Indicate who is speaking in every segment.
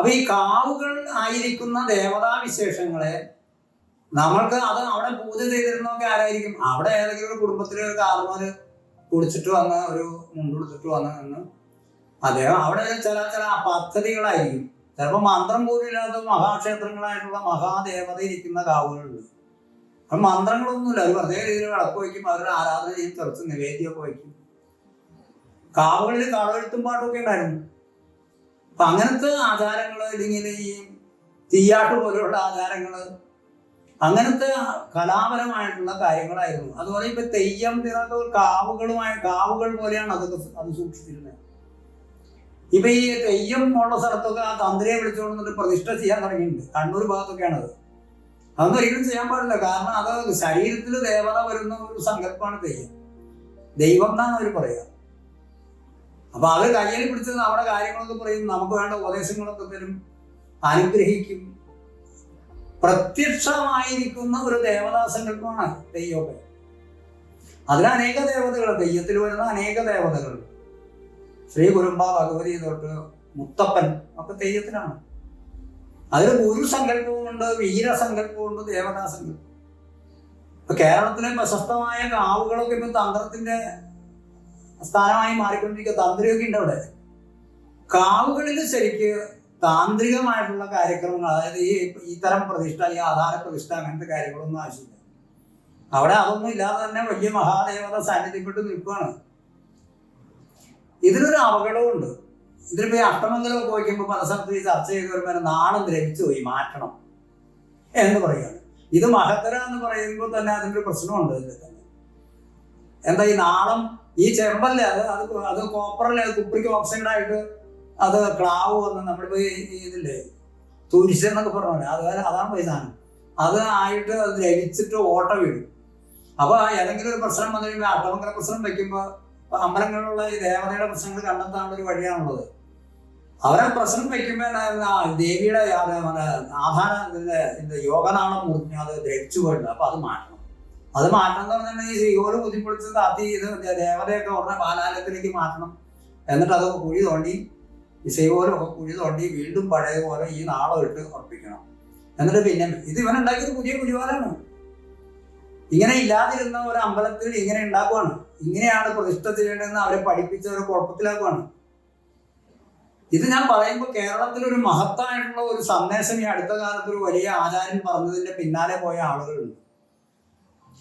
Speaker 1: അപ്പൊ ഈ കാവുകൾ ആയിരിക്കുന്ന ദേവതാ വിശേഷങ്ങളെ നമ്മൾക്ക് അത് അവിടെ പൂജ ചെയ്തിരുന്നൊക്കെ ആരായിരിക്കും? അവിടെ ഏതെങ്കിലും ഒരു കുടുംബത്തിലെ ഒരു കാർമാര് കുടിച്ചിട്ട് വന്ന് ഒരു മുണ്ടെടുത്തിട്ട് വന്ന് നിന്ന് അദ്ദേഹം അവിടെ ചില ചില പദ്ധതികളായിരിക്കും. ചിലപ്പോൾ മന്ത്രം പോലും ഇല്ലാത്ത മഹാക്ഷേത്രങ്ങളായിട്ടുള്ള മഹാദേവത ഇരിക്കുന്ന കാവുകളുണ്ട് അപ്പം മന്ത്രങ്ങളൊന്നുമില്ല. അവർ വെറുതെ രീതിയിൽ വിളക്ക് വയ്ക്കും അവരുടെ ആരാധന ചെയ്യും തെറച്ച് നിവേദ്യമൊക്കെ വയ്ക്കും. കാവുകളിൽ കടവെഴുത്തും പാട്ടൊക്കെ ഉണ്ടായിരുന്നു. അപ്പൊ അങ്ങനത്തെ ആധാരങ്ങൾ അല്ലെങ്കിൽ ഈ തീയാട്ട് പോലെയുള്ള ആധാരങ്ങൾ അങ്ങനത്തെ കലാപരമായിട്ടുള്ള കാര്യങ്ങളായിരുന്നു. അതുപോലെ ഇപ്പൊ തെയ്യം തിറക്ക കാവുകളുമായ കാവുകൾ പോലെയാണ് അതൊക്കെ അത് സൂക്ഷിച്ചിരുന്നത്. ഇപ്പൊ ഈ തെയ്യം ഉള്ള സ്ഥലത്തൊക്കെ ആ തന്ത്രിയെ വിളിച്ചുകൊണ്ടിട്ട് പ്രതിഷ്ഠ ചെയ്യാൻ തുടങ്ങിയിട്ടുണ്ട്. കണ്ണൂർ ഭാഗത്തൊക്കെയാണ് അത് അതൊന്നും ഒരിക്കലും ചെയ്യാൻ പാടില്ല. കാരണം അത് ശരീരത്തിൽ ദേവത വരുന്ന ഒരു സങ്കല്പമാണ് തെയ്യം. ദൈവം എന്നാണ് അവർ പറയുക അപ്പൊ അത് കയ്യിൽ പിടിച്ച് നമ്മുടെ കാര്യങ്ങളൊക്കെ പറയും. നമുക്ക് വേണ്ട ഉപദേശങ്ങളൊക്കെ തരും. അനുഗ്രഹിക്കും. പ്രത്യക്ഷമായിരിക്കുന്ന ഒരു ദേവതാ സങ്കല്പമാണ് തെയ്യമൊക്കെ അതിൽ അനേക ദേവതകൾ തെയ്യത്തിൽ വരുന്ന അനേക ദേവതകൾ. ശ്രീ കുരുമ്പ ഭഗവതി തൊട്ട് മുത്തപ്പൻ ഒക്കെ തെയ്യത്തിലാണ്. അതിൽ ഗുരു സങ്കല്പവുമുണ്ട് വീരസങ്കല്പമുണ്ട് ദേവതാ സങ്കല്പം ഇപ്പൊ കേരളത്തിലെ പ്രശസ്തമായ കാവുകളൊക്കെ ഇപ്പൊ തന്ത്രത്തിന്റെ സ്ഥാനമായി മാറിക്കൊണ്ടിരിക്കുക തന്ത്രിയൊക്കെ ഉണ്ട് അവിടെ. കാവുകളിൽ ശരിക്ക് താന്ത്രികമായിട്ടുള്ള കാര്യക്രമങ്ങൾ അതായത് ഈ ഇത്തരം പ്രതിഷ്ഠ ഈ ആധാര പ്രതിഷ്ഠ അങ്ങനത്തെ കാര്യങ്ങളൊന്നും ആവശ്യമില്ല. അവിടെ അതൊന്നും ഇല്ലാതെ തന്നെ വലിയ മഹാദേവത സാന്നിധ്യപ്പെട്ട് നിൽക്കുകയാണ് ഇതിനൊരു അപകടമുണ്ട് ഇതിലിപ്പോ ഈ അഷ്ടമംഗലമൊക്കെ വയ്ക്കുമ്പോൾ പല സ്ഥലത്ത് ഈ ചർച്ച ചെയ്ത് വരുമ്പോൾ നാണം ദ്രവിച്ചു പോയി മാറ്റണം എന്ന് പറയുകയാണ്. ഇത് മഹത്തര എന്ന് പറയുമ്പോൾ തന്നെ അതിന്റെ പ്രശ്നമുണ്ട് ഇതിൽ തന്നെ. എന്താ ഈ നാളം ഈ ചെമ്പല്ലേ അത് അത് അത് കോപ്പറല്ലേ അത് കുപ്പിക്ക് ഓക്സൈഡ് ആയിട്ട് അത് ക്ലാവ് വന്ന് നമ്മളിപ്പോ ഇതില്ലേ തുരിശ് എന്നൊക്കെ പറഞ്ഞ അത് അതാണ് സാധനം. അത് ആയിട്ട് അത് ലഭിച്ചിട്ട് ഓട്ട വീഴും അപ്പൊ ഏതെങ്കിലും ഒരു പ്രശ്നം വന്നു കഴിയുമ്പോൾ അട്ടമംഗല പ്രശ്നം വെക്കുമ്പോൾ അമ്പലങ്ങളിലുള്ള ഈ ദേവതയുടെ പ്രശ്നങ്ങൾ കണ്ടെത്താനുള്ള ഒരു വഴിയാണുള്ളത്. അവരെ പ്രശ്നം വെക്കുമ്പോൾ ദേവിയുടെ ആധാര യോഗനാണം മുറിഞ്ഞ് അത് ദ്രവിച്ചു പോയിട്ടുണ്ട്. അപ്പൊ അത് മാറ്റണം. അത് മാറ്റണം എന്ന് പറഞ്ഞിട്ടുണ്ടെങ്കിൽ ഈ ശ്രീകോൽ കുതിപ്പൊളിച്ച് താത്തി ഇത് ദേവതയൊക്കെ ഉടനെ ബാലാലയത്തിലേക്ക് മാറ്റണം. എന്നിട്ട് അത് കുഴി തോണ്ടി ശ്രീകോലും ഒക്കെ കുഴി തോണ്ടി വീണ്ടും പഴയതുപോലെ ഈ നാളം ഇട്ട് ഉറപ്പിക്കണം. എന്നിട്ട് പിന്നെ ഇത് ഇവൻ ഉണ്ടാക്കിയത് പുതിയ കുരുവാലാണ് ഇങ്ങനെ ഇല്ലാതിരുന്ന ഒരു അമ്പലത്തിൽ ഇങ്ങനെ ഉണ്ടാക്കുവാണ്. ഇങ്ങനെയാണ് പ്രതിഷ്ഠ ചെയ്യേണ്ടതെന്ന് അവരെ പഠിപ്പിച്ച ഒരു കുഴപ്പത്തിലാക്കുവാണ്. ഇത് ഞാൻ പറയുമ്പോൾ കേരളത്തിൽ ഒരു മഹത്തായിട്ടുള്ള ഒരു സന്ദേശം ഈ അടുത്ത കാലത്ത് ഒരു വലിയ ആചാര്യൻ പറഞ്ഞതിന്റെ പിന്നാലെ പോയ ആളുകളുണ്ട്.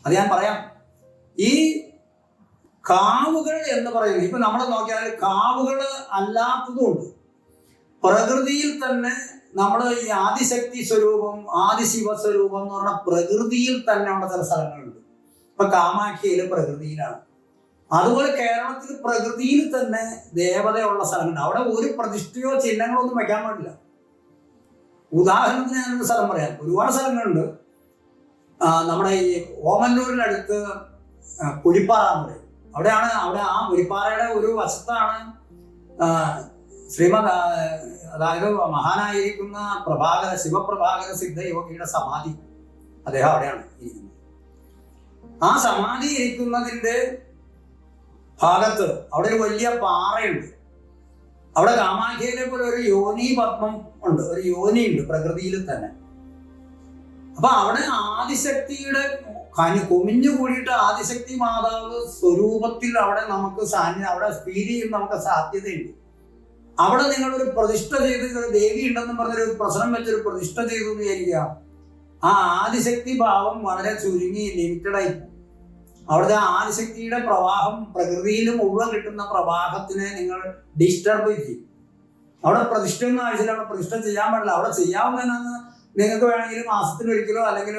Speaker 1: അത് ഞാൻ പറയാം. ഈ കാവുകൾ എന്ന് പറയുന്നത് ഇപ്പൊ നമ്മൾ നോക്കിയാൽ കാവുകൾ അല്ലാത്തതുകൊണ്ട് പ്രകൃതിയിൽ തന്നെ നമ്മൾ ഈ ആദിശക്തി സ്വരൂപം ആദിശിവ സ്വരൂപം എന്ന് പറഞ്ഞ പ്രകൃതിയിൽ തന്നെ ഉള്ള ചില സ്ഥലങ്ങളുണ്ട്. ഇപ്പൊ കാമാഖ്യയിൽ പ്രകൃതിയിലാണ്. അതുപോലെ കേരളത്തിൽ പ്രകൃതിയിൽ തന്നെ ദേവതയുള്ള സ്ഥലങ്ങളുണ്ട്. അവിടെ ഒരു പ്രതിഷ്ഠയോ ചിഹ്നങ്ങളോ ഒന്നും വെക്കാൻ പാടില്ല. ഉദാഹരണത്തിന് ഞാനൊരു സ്ഥലം പറയാം. ഒരുപാട് സ്ഥലങ്ങളുണ്ട്. നമ്മുടെ ഈ ഓമല്ലൂരിനടുത്ത് ആ, പുലിപ്പാറ എന്ന് പറയും. അവിടെയാണ് അവിടെ ആ പുലിപ്പാറയുടെ ഒരു വശത്താണ് ശ്രീമത് അതായത് മഹാനായിരിക്കുന്ന പ്രഭാകര ശിവപ്രഭാകര സിദ്ധയോഗിയുടെ സമാധി അദ്ദേഹം അവിടെയാണ് ഇരിക്കുന്നത്. ആ സമാധി ഇരിക്കുന്നതിന്റെ ഭാഗത്ത് അവിടെ ഒരു വലിയ പാറയുണ്ട്. അവിടെ കാമാഖ്യയിലെ പോലെ ഒരു യോനി പത്മം ഉണ്ട് ഒരു യോനി ഉണ്ട് പ്രകൃതിയിൽ തന്നെ. അപ്പൊ അവിടെ ആദിശക്തിയുടെ കനി കുമിഞ്ഞു കൂടിയിട്ട് ആദിശക്തി മാതാവ് സ്വരൂപത്തിൽ അവിടെ നമുക്ക് സാന്നിധ്യം അവിടെ ഫീൽ ചെയ്യുന്ന നമുക്ക് സാധ്യതയുണ്ട്. അവിടെ നിങ്ങളൊരു പ്രതിഷ്ഠ ചെയ്ത് ദേവി ഉണ്ടെന്ന് പറഞ്ഞൊരു പ്രശ്നം വെച്ചൊരു പ്രതിഷ്ഠ ചെയ്തു എന്ന് വിചാരിക്കുക. ആ ആദിശക്തി ഭാവം വളരെ ചുരുങ്ങി ലിമിറ്റഡ് ആയി പോകും. അവിടുത്തെ ആദിശക്തിയുടെ പ്രവാഹം പ്രകൃതിയിൽ മുഴുവൻ കിട്ടുന്ന പ്രവാഹത്തിനെ നിങ്ങൾ ഡിസ്റ്റർബ് ചെയ്യും. അവിടെ പ്രതിഷ്ഠ ഒന്നും ആവശ്യമില്ല അവിടെ പ്രതിഷ്ഠ ചെയ്യാൻ പാടില്ല. അവിടെ ചെയ്യാവുന്നതിനാണ് നിങ്ങൾക്ക് വേണമെങ്കിൽ മാസത്തിൽ ഒരിക്കലോ അല്ലെങ്കിൽ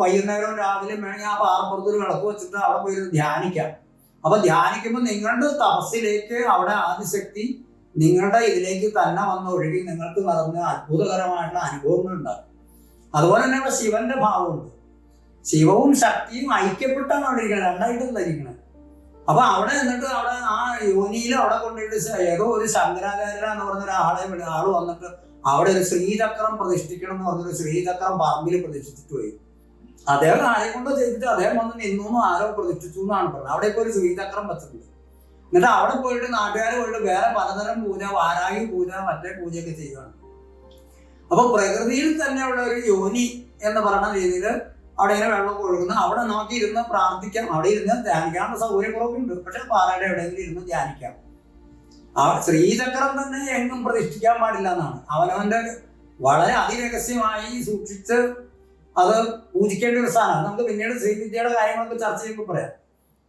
Speaker 1: വൈകുന്നേരം രാവിലെ വേണമെങ്കിൽ ആ പാറപ്പുറത്ത് ഒരു വിളക്ക് വെച്ചിട്ട് അവിടെ പോയി ധ്യാനിക്കാം. അപ്പൊ ധ്യാനിക്കുമ്പോൾ നിങ്ങളുടെ തപസ്സിലേക്ക് അവിടെ ആദിശക്തി നിങ്ങളുടെ ഇതിലേക്ക് തന്നെ വന്ന് ഒഴുകി നിങ്ങൾക്ക് നടന്ന അത്ഭുതകരമായിട്ടുള്ള അനുഭവങ്ങൾ ഉണ്ടാകും. അതുപോലെ തന്നെ ഇവിടെ ശിവന്റെ ഭാവമുണ്ട്. ശിവവും ശക്തിയും ഐക്യപ്പെട്ടാണ് അവിടെ ഇരിക്കുന്നത്. രണ്ടായിട്ടും ധരിക്കുന്നത്. അപ്പൊ അവിടെ എന്നിട്ട് അവിടെ ആ യോനിയിൽ അവിടെ കൊണ്ടിട്ട് ഏതോ ഒരു ശങ്കരാചാര്യ എന്ന് പറഞ്ഞ ഒരാളെ ആൾ വന്നിട്ട് അവിടെ ഒരു ശ്രീചക്രം പ്രതിഷ്ഠിക്കണം എന്ന് പറഞ്ഞൊരു ശ്രീചക്രം പറമ്പിൽ പ്രതിഷ്ഠിച്ചിട്ട് പോയി. അദ്ദേഹം ആരെ കൊണ്ടോ ചെയ്തിട്ട് അദ്ദേഹം വന്ന് നിന്നു ആരോ പ്രതിഷ്ഠിച്ചു എന്നാണ് പറഞ്ഞത്. അവിടെ ഇപ്പൊ ഒരു ശ്രീചക്രം വെച്ചിട്ടുണ്ട്. എന്നിട്ട് അവിടെ പോയിട്ട് നാട്ടുകാർ പോയിട്ട് വേറെ പലതരം പൂജ വാരാഹി പൂജ മറ്റേ പൂജയൊക്കെ ചെയ്യുകയാണ് അപ്പൊ പ്രകൃതിയിൽ തന്നെ ഉള്ള ഒരു യോനി എന്ന് പറയുന്ന രീതിയിൽ അവിടെ ഇങ്ങനെ വെള്ളം ഒഴുകുന്നു. അവിടെ നോക്കി ഇരുന്ന് പ്രാർത്ഥിക്കാം. അവിടെ ഇരുന്ന് ധ്യാനിക്കാനുള്ള സൗകര്യക്കുറവുണ്ട്. പക്ഷെ പാറയുടെ എവിടെയെങ്കിലും ഇരുന്ന് ധ്യാനിക്കാം. ആ ശ്രീചക്രം തന്നെ എങ്ങും പ്രതിഷ്ഠിക്കാൻ പാടില്ല എന്നാണ്. അവനവന്റെ വളരെ അതിരഹസ്യമായി സൂക്ഷിച്ച് അത് പൂജിക്കേണ്ട ഒരു സ്ഥാനമാണ് നമുക്ക് പിന്നീട് ശ്രീവിദ്യയുടെ കാര്യങ്ങളൊക്കെ ചർച്ച ചെയ്യുമ്പോൾ പറയാം.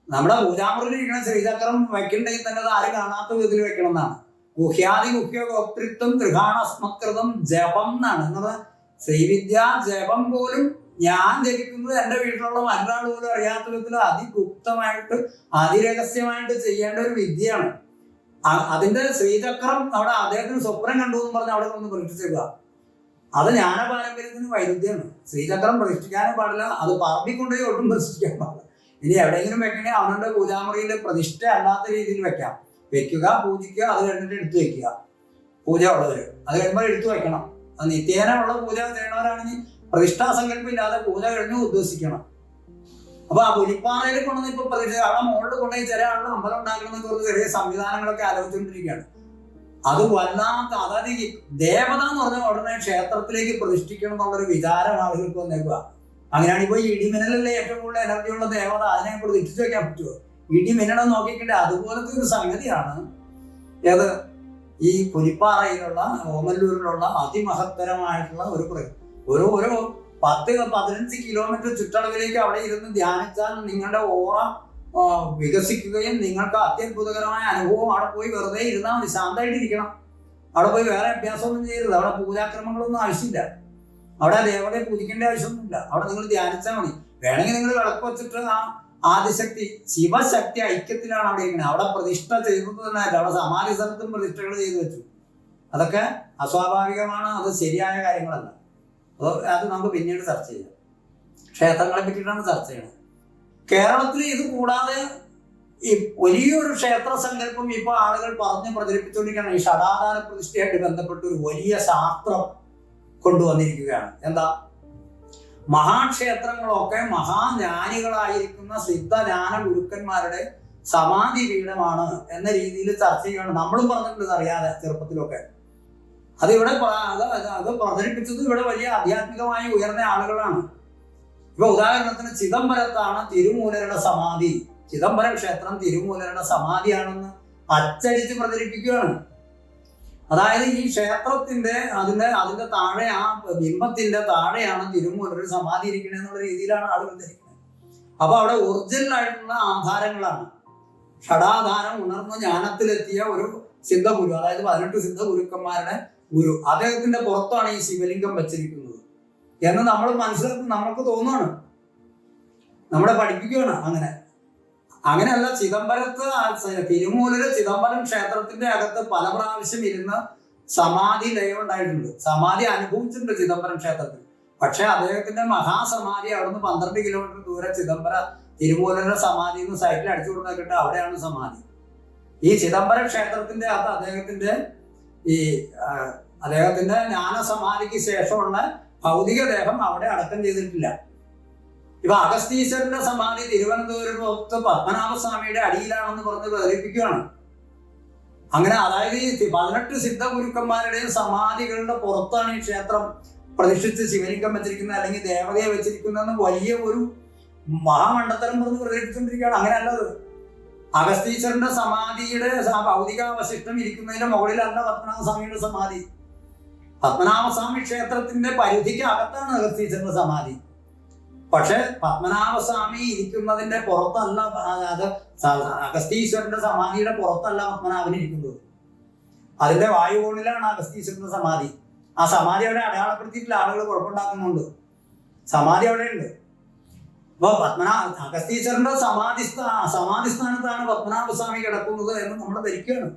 Speaker 1: നമ്മുടെ പൂജാമുറിയിൽ ഇരിക്കുന്ന ശ്രീചക്രം വെക്കണ്ടെങ്കിൽ തന്നെ അത് ആരും കാണാത്ത വിധത്തിൽ വെക്കണം എന്നാണ്. ഗുഹ്യാദി ഗുഹ്യ ത്രികാണസ്മത്കൃതം ജപം എന്നാണ്. എന്നത് ശ്രീവിദ്യ ജപം പോലും ഞാൻ ജപിക്കുന്നത് എന്റെ വീട്ടിലുള്ള മറ്റൊരാൾ പോലും അറിയാത്ത വിധത്തിൽ അതിഗുപ്തമായിട്ട് അതിരഹസ്യമായിട്ട് ചെയ്യേണ്ട ഒരു വിദ്യയാണ്. അതിന്റെ ശ്രീചക്രം അവിടെ അദ്ദേഹത്തിന് സ്വപ്നം കണ്ടു എന്ന് പറഞ്ഞ് അവിടെ ഒന്ന് പ്രതിഷ്ഠിച്ചേക്കുക. അത് ജ്ഞാന പാരമ്പര്യത്തിന് വൈരുദ്ധ്യമാണ്. ശ്രീചക്രം പ്രതിഷ്ഠിക്കാനും പാടില്ല അത് പറമ്പിക്കൊണ്ടേ ഒട്ടും പ്രതിഷ്ഠിക്കാൻ പാടില്ല. ഇനി എവിടെയെങ്കിലും വെക്കണേ അവനുടെ പൂജാമുറിയിൽ പ്രതിഷ്ഠ അല്ലാത്ത രീതിയിൽ വെക്കാം. വെക്കുക പൂജിക്കുക അത് കഴിഞ്ഞിട്ട് എടുത്തു വെക്കുക. പൂജ ഉള്ളവർ അത് കഴിയുമ്പോൾ എടുത്തു വെക്കണം. അത് നിത്യേന ഉള്ള പൂജ ചെയ്യണവരാണെങ്കിൽ പ്രതിഷ്ഠാസങ്കല്പം ഇല്ലാതെ പൂജ കഴിഞ്ഞു ഉദ്ദേശിക്കണം. അപ്പൊ ആ പുലിപ്പാറയിൽ കൊണ്ടുവന്ന് ഇപ്പൊ പ്രതിഷ്ഠ അവിടെ മുകളിൽ കൊണ്ടുപോയി ചില ആളുകൾ അമ്പലം ഉണ്ടാക്കണമെന്ന് കുറച്ച് ചെറിയ സംവിധാനങ്ങളൊക്കെ ആലോചിച്ചുകൊണ്ടിരിക്കുകയാണ് അത് വല്ലാത്ത അതായത് ഈ ദേവത എന്ന് പറഞ്ഞ ഉടനെ ക്ഷേത്രത്തിലേക്ക് പ്രതിഷ്ഠിക്കണം എന്നുള്ളൊരു വിചാരം ആളുകൾക്ക് വന്നേക്കുക അങ്ങനെയാണ് ഇപ്പൊ ഇടിമിന്നലല്ലേ ഏറ്റവും കൂടുതൽ എനർജിയുള്ള ദേവത അതിനെ പ്രതിഷ്ഠിച്ചു വെക്കാൻ പറ്റുമോ ഇടിമിന്നണം നോക്കിക്കണ്ടേ അതുപോലത്തെ ഒരു സംഗതിയാണ്. ഏത്? ഈ പുലിപ്പാറയിലുള്ള ഓമല്ലൂരിലുള്ള അതിമഹത്തരമായിട്ടുള്ള ഒരു പ്ര- ഓരോ പത്ത് പതിനഞ്ച് കിലോമീറ്റർ ചുറ്റളവിലേക്ക് അവിടെ ഇരുന്ന് ധ്യാനിച്ചാൽ നിങ്ങളുടെ ഓറ വികസിക്കുകയും നിങ്ങൾക്ക് അത്യത്ഭുതകരമായ അനുഭവം അവിടെ പോയി വെറുതെ ഇരുന്നാൽ മതി. ശാന്തമായിട്ടിരിക്കണം. അവിടെ പോയി വേറെ അഭ്യാസമൊന്നും ചെയ്യരുത്. അവിടെ പൂജാക്രമങ്ങളൊന്നും ആവശ്യമില്ല. അവിടെ ദേവതയെ പൂജിക്കേണ്ട ആവശ്യമൊന്നുമില്ല. അവിടെ നിങ്ങൾ ധ്യാനിച്ചാൽ മതി. വേണമെങ്കിൽ നിങ്ങൾ വിളക്ക് വെച്ചിട്ട് ആ ആദിശക്തി ശിവശക്തി ഐക്യത്തിലാണ് അവിടെ ഇരിക്കുന്നത്. അവിടെ പ്രതിഷ്ഠ ചെയ്തത് തന്നെ. അവിടെ സമാധി സ്ഥലത്തും പ്രതിഷ്ഠകൾ ചെയ്തു വെച്ചു. അതൊക്കെ അസ്വാഭാവികമാണ്. അത് ശരിയായ കാര്യങ്ങളല്ല. അത് അത് നമുക്ക് പിന്നീട് ചർച്ച ചെയ്യാം. ക്ഷേത്രങ്ങളെ പറ്റിയിട്ടാണ് ചർച്ച ചെയ്യുന്നത്. കേരളത്തിൽ ഇത് കൂടാതെ ഈ വലിയൊരു ക്ഷേത്ര സങ്കല്പം ഇപ്പോൾ ആളുകൾ പറഞ്ഞ് പ്രചരിപ്പിച്ചുകൊണ്ടിരിക്കുകയാണ്. ഈ ഷടാധാര പ്രതിഷ്ഠയായിട്ട് ബന്ധപ്പെട്ട ഒരു വലിയ ശാസ്ത്രം കൊണ്ടുവന്നിരിക്കുകയാണ്. എന്താ? മഹാക്ഷേത്രങ്ങളൊക്കെ മഹാജ്ഞാനികളായിരിക്കുന്ന സിദ്ധജ്ഞാന ഗുരുക്കന്മാരുടെ സമാധി പീഠമാണ് എന്ന രീതിയിൽ ചർച്ച ചെയ്യുകയാണ്. നമ്മളും പറഞ്ഞിട്ടുണ്ട് അറിയാതെ ചെറുപ്പത്തിലൊക്കെ. അത് ഇവിടെ അത് അത് പ്രചരിപ്പിച്ചത് ഇവിടെ വലിയ ആധ്യാത്മികമായി ഉയർന്ന ആളുകളാണ്. ഇപ്പൊ ഉദാഹരണത്തിന് ചിദംബരത്താണ് തിരുമൂലരുടെ സമാധി. ചിദംബരം ക്ഷേത്രം തിരുമൂലരുടെ സമാധിയാണെന്ന് അച്ചടിച്ച് പ്രചരിപ്പിക്കുകയാണ്. അതായത് ഈ ക്ഷേത്രത്തിന്റെ അതിന്റെ അതിന്റെ താഴെ ആ ബിംബത്തിന്റെ താഴെയാണ് തിരുമൂലർ സമാധി ഇരിക്കുന്നത് എന്നുള്ള രീതിയിലാണ് ആളുകൾ ധരിക്കുന്നത്. അപ്പൊ അവിടെ ഒറിജിനൽ ആയിട്ടുള്ള ആധാരങ്ങളാണ്. ഷടാധാരം ഉണർന്ന് ജ്ഞാനത്തിലെത്തിയ ഒരു സിദ്ധഗുരു അതായത് പതിനെട്ട് സിദ്ധ ഗുരുക്കന്മാരുടെ ഗുരു അദ്ദേഹത്തിന്റെ പുറത്താണ് ഈ ശിവലിംഗം വെച്ചിരിക്കുന്നത്. എന്ന് നമ്മൾ മനസ്സിലാക്കി നമ്മൾക്ക് തോന്നുകയാണ് നമ്മളെ പഠിപ്പിക്കുകയാണ് അങ്ങനെ. അങ്ങനെയല്ല ചിദംബരത്ത് തിരുമൂലര് ചിദംബരം ക്ഷേത്രത്തിന്റെ അകത്ത് പല പ്രാവശ്യം ഇരുന്ന് സമാധി ലയം ഉണ്ടായിട്ടുണ്ട് സമാധി അനുഭവിച്ചിട്ടുണ്ട് ചിദംബരം ക്ഷേത്രത്തിൽ. പക്ഷെ അദ്ദേഹത്തിന്റെ മഹാസമാധി അവിടുന്ന് പന്ത്രണ്ട് കിലോമീറ്റർ ദൂരെ ചിദംബര തിരുമൂലരുടെ സമാധി എന്ന് സൈറ്റിൽ അടിച്ചു കൊടുത്തിട്ട് അവിടെയാണ് സമാധി. ഈ ചിദംബരം ക്ഷേത്രത്തിന്റെ അകത്ത് അദ്ദേഹത്തിന്റെ ഈ അദ്ദേഹത്തിന്റെ ജ്ഞാനസമാധിക്ക് ശേഷമുള്ള ഭൗതിക ദേഹം അവിടെ അടക്കം ചെയ്തിട്ടില്ല. ഇപ്പൊ അഗസ്തീശ്വരന്റെ സമാധി തിരുവനന്തപുരത്ത് പത്മനാഭസ്വാമിയുടെ അടിയിലാണെന്ന് പറഞ്ഞ് പ്രചരിപ്പിക്കുകയാണ്. അങ്ങനെ അതായത് ഈ പതിനെട്ട് സിദ്ധ ഗുരുക്കന്മാരുടെയും സമാധികളുടെ പുറത്താണ് ഈ ക്ഷേത്രം പ്രതിഷ്ഠിച്ച് ശിവലിംഗം വെച്ചിരിക്കുന്നത് അല്ലെങ്കിൽ ദേവതയെ വെച്ചിരിക്കുന്നതെന്ന് വലിയ ഒരു മഹാമണ്ഡത്തരം പറഞ്ഞ് പ്രചരിപ്പിച്ചുകൊണ്ടിരിക്കുകയാണ്. അങ്ങനെയല്ലത് അഗസ്തീശ്വരന്റെ സമാധിയുടെ ഭൗതികാവശിഷ്ടം ഇരിക്കുന്നതിന്റെ മുകളിലല്ല പത്മനാഭസ്വാമിയുടെ സമാധി. പത്മനാഭസ്വാമി ക്ഷേത്രത്തിന്റെ പരിധിക്ക് അകത്താണ് അഗസ്തീശ്വരന്റെ സമാധി. പക്ഷെ പത്മനാഭസ്വാമി ഇരിക്കുന്നതിന്റെ പുറത്തല്ല അഗസ്തീശ്വരന്റെ സമാധിയുടെ പുറത്തല്ല പത്മനാഭൻ ഇരിക്കുന്നത്. അതിന്റെ വായുകോണിലാണ് അഗസ്തീശ്വരന്റെ സമാധി. ആ സമാധി അവിടെ അടയാളപ്പെടുത്തിയിട്ടില്ല ആളുകൾ കുഴപ്പമുണ്ടാക്കുന്നുണ്ട്. സമാധി അവിടെ ഉണ്ട് അപ്പൊ പത്മനാഭ അഗസ്തീശ്വരന്റെ സമാധി സമാധി സ്ഥാനത്താണ് പത്മനാഭസ്വാമി കിടക്കുന്നത് എന്ന് നമ്മൾ ധരിക്കുകയാണ്.